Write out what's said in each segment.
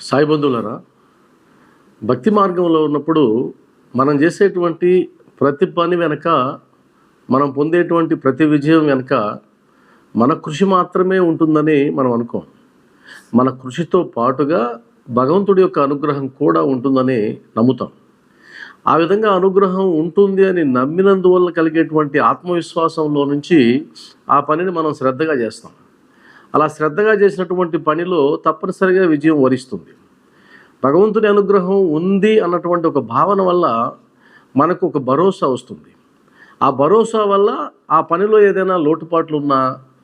సాయిబంధువులరా భక్తి మార్గంలో ఉన్నప్పుడు మనం చేసేటువంటి ప్రతి పని వెనక మనం పొందేటువంటి ప్రతి విజయం వెనక మన కృషి మాత్రమే ఉంటుందని మనం అనుకోం. మన కృషితో పాటుగా భగవంతుడి యొక్క అనుగ్రహం కూడా ఉంటుందని నమ్ముతాం. ఆ విధంగా అనుగ్రహం ఉంటుంది అని నమ్మినందువల్ల కలిగేటువంటి ఆత్మవిశ్వాసంలో నుంచి ఆ పనిని మనం శ్రద్ధగా చేస్తాం. అలా శ్రద్ధగా చేసినటువంటి పనిలో తప్పనిసరిగా విజయం వరిస్తుంది. భగవంతుని అనుగ్రహం ఉంది అన్నటువంటి ఒక భావన వల్ల మనకు ఒక భరోసా వస్తుంది. ఆ భరోసా వల్ల ఆ పనిలో ఏదైనా లోటుపాట్లు ఉన్నా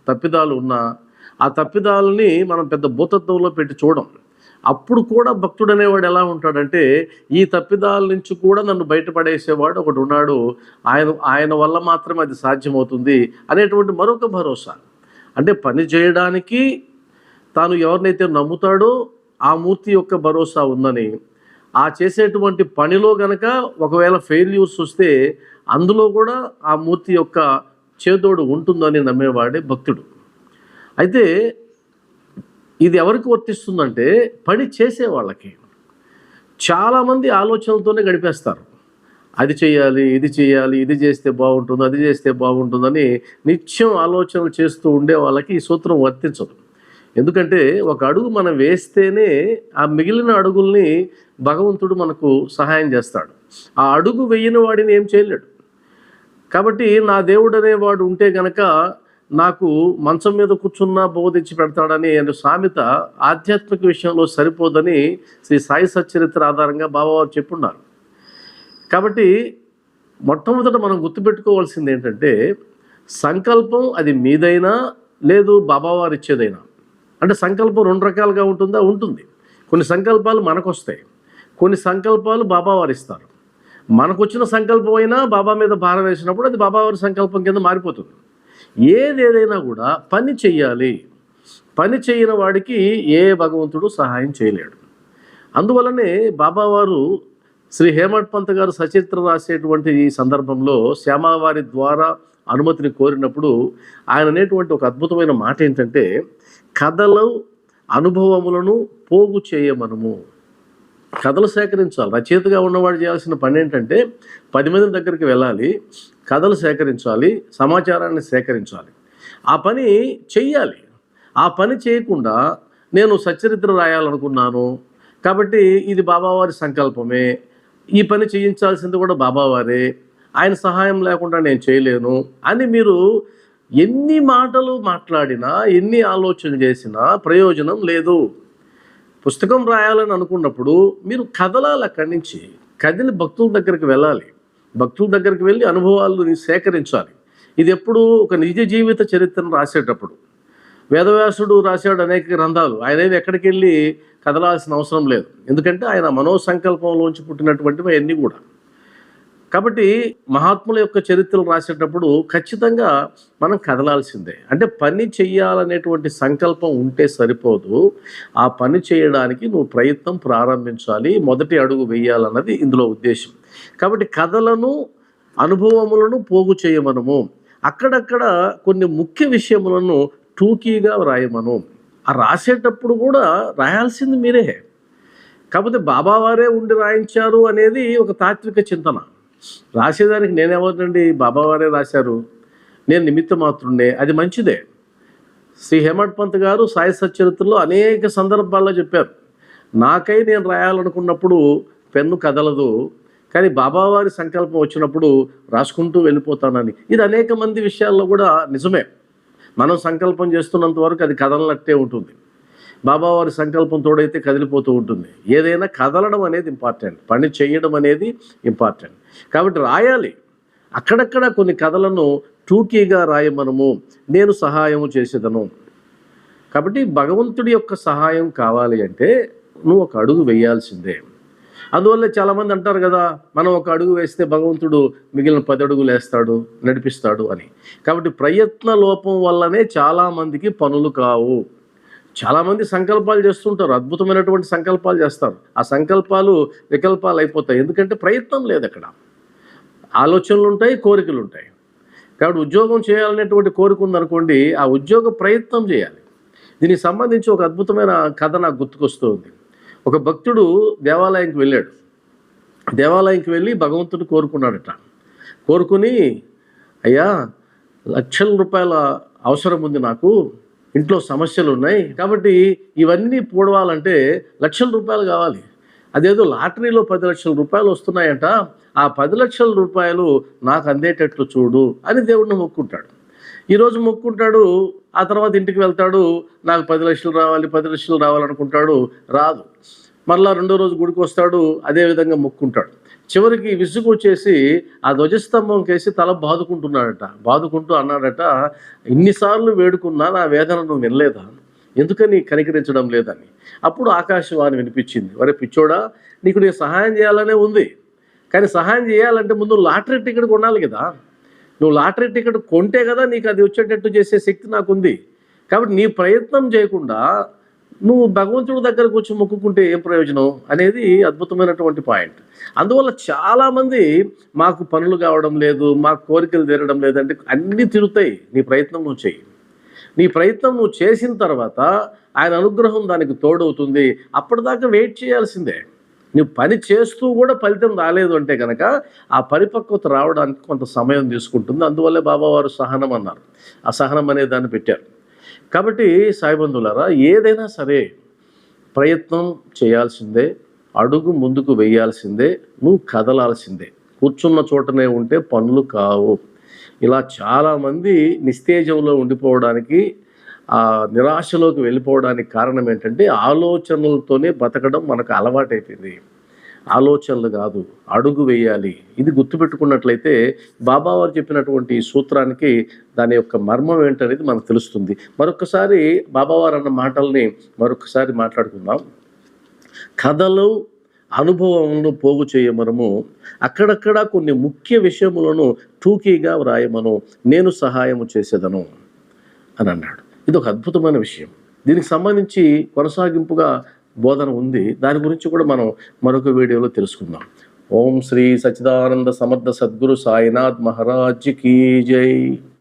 తప్పిదాలు ఉన్నా ఆ తప్పిదాలని మనం పెద్ద భూతత్వంలో పెట్టి చూడం. అప్పుడు కూడా భక్తుడు అనేవాడు ఎలా ఉంటాడంటే ఈ తప్పిదాల నుంచి కూడా నన్ను బయటపడేసేవాడు ఒకడు ఉన్నాడు ఆయన ఆయన వల్ల మాత్రమే అది సాధ్యమవుతుంది అనేటువంటి మరొక భరోసా. అంటే పని చేయడానికి తాను ఎవరినైతే నమ్ముతాడో ఆ మూర్తి యొక్క భరోసా ఉందని. ఆ చేసేటువంటి పనిలో గనక ఒకవేళ ఫెయిల్యూర్స్ వస్తే అందులో కూడా ఆ మూర్తి యొక్క చేదోడు ఉంటుందని నమ్మేవాడే భక్తుడు. అయితే ఇది ఎవరికి వర్తిస్తుందంటే పని చేసే వాళ్ళకి. చాలామంది ఆలోచనలతోనే గడిపేస్తారు. అది చేయాలి ఇది చేయాలి ఇది చేస్తే బాగుంటుంది అది చేస్తే బాగుంటుందని నిత్యం ఆలోచనలు చేస్తూ ఉండే వాళ్ళకి ఈ సూత్రం వర్తించదు. ఎందుకంటే ఒక అడుగు మనం వేస్తేనే ఆ మిగిలిన అడుగుల్ని భగవంతుడు మనకు సహాయం చేస్తాడు. ఆ అడుగు వెయ్యిన వాడిని ఏం చేయలేడు. కాబట్టి నా దేవుడు అనేవాడు ఉంటే గనక నాకు మంచం మీద కూర్చున్నా బోధించి పెడతాడని అనే సామెత ఆధ్యాత్మిక విషయంలో సరిపోదని శ్రీ సాయి సచ్చరిత్ర ఆధారంగా బాబావారు చెప్పున్నారు. కాబట్టి మొట్టమొదట మనం గుర్తుపెట్టుకోవాల్సింది ఏంటంటే సంకల్పం అది మీదైనా లేదు బాబావారు ఇచ్చేదైనా. అంటే సంకల్పం రెండు రకాలుగా ఉంటుందా? ఉంటుంది. కొన్ని సంకల్పాలు మనకు వస్తాయి కొన్ని సంకల్పాలు బాబావారు ఇస్తారు. మనకు వచ్చిన సంకల్పం అయినా బాబా మీద భారం వేసినప్పుడు అది బాబావారి సంకల్పం కింద మారిపోతుంది. ఏది ఏదైనా కూడా పని చెయ్యాలి. పని చేయని వాడికి ఏ భగవంతుడు సహాయం చేయలేడు. అందువలనే బాబావారు శ్రీ హేమంత్ పంత్ గారు సచిత్ర రాసేటువంటి ఈ సందర్భంలో శ్యామవారి ద్వారా అనుమతిని కోరినప్పుడు ఆయన అనేటువంటి ఒక అద్భుతమైన మాట ఏంటంటే కథలు అనుభవములను పోగు చేయమనము. కథలు సేకరించాలి. రచయితగా ఉన్నవాడు చేయాల్సిన పని ఏంటంటే పది మంది దగ్గరికి వెళ్ళాలి కథలు సేకరించాలి సమాచారాన్ని సేకరించాలి. ఆ పని చెయ్యాలి. ఆ పని చేయకుండా నేను సచరిత్ర రాయాలనుకున్నాను కాబట్టి ఇది బాబావారి సంకల్పమే ఈ పని చేయించాల్సింది కూడా బాబావారే. ఆయన సహాయం లేకుండా నేను చేయలేను అని మీరు ఎన్ని మాటలు మాట్లాడినా ఎన్ని ఆలోచన చేసినా ప్రయోజనం లేదు. పుస్తకం రాయాలని అనుకున్నప్పుడు మీరు కదలాలి అక్కడి నుంచి. కదిలి భక్తుల దగ్గరికి వెళ్ళాలి. భక్తుల దగ్గరికి వెళ్ళి అనుభవాలను సేకరించాలి. ఇది ఎప్పుడు ఒక నిజ జీవిత చరిత్రను రాసేటప్పుడు. వేదవ్యాసుడు రాశాడు అనేక గ్రంథాలు. ఆయన ఏమి ఎక్కడికి వెళ్ళి కదలాల్సిన అవసరం లేదు. ఎందుకంటే ఆయన మనోసంకల్పంలోంచి పుట్టినటువంటివి అవన్నీ కూడా. కాబట్టి మహాత్ముల యొక్క చరిత్రలు రాసేటప్పుడు ఖచ్చితంగా మనం కదలాల్సిందే. అంటే పని చెయ్యాలనేటువంటి సంకల్పం ఉంటే సరిపోదు. ఆ పని చేయడానికి నువ్వు ప్రయత్నం ప్రారంభించాలి. మొదటి అడుగు వేయాలన్నది ఇందులో ఉద్దేశం. కాబట్టి కథలను అనుభవములను పోగు చేయమనము. అక్కడక్కడ కొన్ని ముఖ్య విషయములను టూకీగా వ్రాయమను. ఆ రాసేటప్పుడు కూడా రాయాల్సింది మీరే. కాకపోతే బాబావారే ఉండి రాయించారు అనేది ఒక తాత్విక చింతన. రాసేదానికి నేనెవరినండి? బాబావారే రాశారు. నేను నిమిత్త మాత్రుండే అది మంచిదే. శ్రీ హేమంత్ పంత్ గారు సాయి సచరిత్రలో అనేక సందర్భాల్లో చెప్పారు. నాకై నేను రాయాలనుకున్నప్పుడు పెన్ను కదలదు. కానీ బాబావారి సంకల్పం వచ్చినప్పుడు రాసుకుంటూ వెళ్ళిపోతానని. ఇది అనేక మంది విషయాల్లో కూడా నిజమే. మనం సంకల్పం చేస్తున్నంత వరకు అది కదలనట్టే ఉంటుంది. బాబావారి సంకల్పం తోడైతే కదిలిపోతూ ఉంటుంది. ఏదైనా కదలడం అనేది ఇంపార్టెంట్ పని చేయడం అనేది ఇంపార్టెంట్ కాబట్టి రాయాలి. అక్కడక్కడ కొన్ని కథలను టూకీగా రాయమనము. నేను సహాయము చేసేదను. కాబట్టి భగవంతుడి యొక్క సహాయం కావాలి అంటే నువ్వు ఒక అడుగు వేయాల్సిందే. అందువల్ల చాలామంది అంటారు కదా మనం ఒక అడుగు వేస్తే భగవంతుడు మిగిలిన పది అడుగులు వేస్తాడు నడిపిస్తాడు అని. కాబట్టి ప్రయత్న లోపం వల్లనే చాలామందికి పనులు కావు. చాలామంది సంకల్పాలు చేస్తుంటారు అద్భుతమైనటువంటి సంకల్పాలు చేస్తారు. ఆ సంకల్పాలు వికల్పాలు అయిపోతాయి. ఎందుకంటే ప్రయత్నం లేదు అక్కడ. ఆలోచనలు ఉంటాయి కోరికలు ఉంటాయి. కాబట్టి ఉద్యోగం చేయాలనేటువంటి కోరిక ఉందనుకోండి ఆ ఉద్యోగ ప్రయత్నం చేయాలి. దీనికి సంబంధించి ఒక అద్భుతమైన కథ నాకు గుర్తుకొస్తుంది. ఒక భక్తుడు దేవాలయంకి వెళ్ళాడు. దేవాలయంకి వెళ్ళి భగవంతుడు కోరుకున్నాడట. కోరుకుని అయ్యా లక్షల రూపాయల అవసరం ఉంది నాకు ఇంట్లో సమస్యలు ఉన్నాయి కాబట్టి ఇవన్నీ పూడవాలంటే లక్షల రూపాయలు కావాలి. అదేదో లాటరీలో పది లక్షల రూపాయలు వస్తున్నాయంట ఆ పది లక్షల రూపాయలు నాకు అందేటట్లు చూడు అని దేవుడిని మొక్కుంటాడు ఈరోజు మొక్కుంటాడు ఆ తర్వాత ఇంటికి వెళ్తాడు నాకు పది లక్షలు రావాలి పది లక్షలు రావాలనుకుంటాడు రాదు. మరలా రెండో రోజు గుడికి వస్తాడు అదే విధంగా మొక్కుంటాడు. చివరికి విసుగు వచ్చేసి ఆ ధ్వజస్తంభం కేసి తల బాదుకుంటున్నాడట. బాదుకుంటూ అన్నాడట ఇన్నిసార్లు వేడుకున్నా నా వేదన నువ్వు వినలేదా? ఎందుకని కనికరించడం లేదని? అప్పుడు ఆకాశవాణి వినిపించింది వరే పిచ్చోడా నీకు నేను సహాయం చేయాలనే ఉంది. కానీ సహాయం చేయాలంటే ముందు లాటరీ టికెట్ కొనాలి కదా. నువ్వు లాటరీ టికెట్ కొంటే కదా నీకు అది వచ్చేటట్టు చేసే శక్తి నాకు ఉంది కాబట్టి నీ ప్రయత్నం చేయకుండా నువ్వు భగవంతుడి దగ్గరకు వచ్చి మొక్కుకుంటే ఏం ప్రయోజనం అనేది అద్భుతమైనటువంటి పాయింట్. అందువల్ల చాలామంది మాకు పనులు కావడం లేదు మాకు కోరికలు తీరడం లేదంటే అన్నీ తిరుగుతాయి. నీ ప్రయత్నం నువ్వు చేయి నీ ప్రయత్నం నువ్వు చేసిన తర్వాత ఆయన అనుగ్రహం దానికి తోడవుతుంది. అప్పటిదాకా వెయిట్ చేయాల్సిందే. నువ్వు పని చేస్తూ కూడా ఫలితం రాలేదు అంటే కనుక ఆ పరిపక్వత రావడానికి కొంత సమయం తీసుకుంటుంది. అందువల్లే బాబావారు సహనం అన్నారు. ఆ సహనం అనే దాన్ని పెట్టారు. కాబట్టి సాయిబంధులారా ఏదైనా సరే ప్రయత్నం చేయాల్సిందే అడుగు ముందుకు వేయాల్సిందే నువ్వు కదలాల్సిందే. కూర్చున్న చోటనే ఉంటే పనులు కావు. ఇలా చాలామంది నిస్తేజంలో ఉండిపోవడానికి ఆ నిరాశలోకి వెళ్ళిపోవడానికి కారణం ఏంటంటే ఆలోచనలతోనే బతకడం మనకు అలవాటైపోయింది. ఆలోచనలు కాదు అడుగు వేయాలి. ఇది గుర్తుపెట్టుకున్నట్లయితే బాబావారు చెప్పినటువంటి సూత్రానికి దాని యొక్క మర్మం ఏంటనేది మనకు తెలుస్తుంది. మరొకసారి బాబావారు అన్న మాటల్ని మరొకసారి మాట్లాడుకుందాం. కథలు అనుభవములను పోగు చేయమనము అక్కడక్కడ కొన్ని ముఖ్య విషయములను టూకీగా వ్రాయమను నేను సహాయము చేసేదను అని అన్నాడు. ఇది ఒక అద్భుతమైన విషయం. దీనికి సంబంధించి కొనసాగింపుగా బోధన ఉంది. దాని గురించి కూడా మనం మరొక వీడియోలో తెలుసుకుందాం. ఓం శ్రీ సచిదానంద సమర్థ సద్గురు సాయినాథ్ మహారాజ్ కీ జై.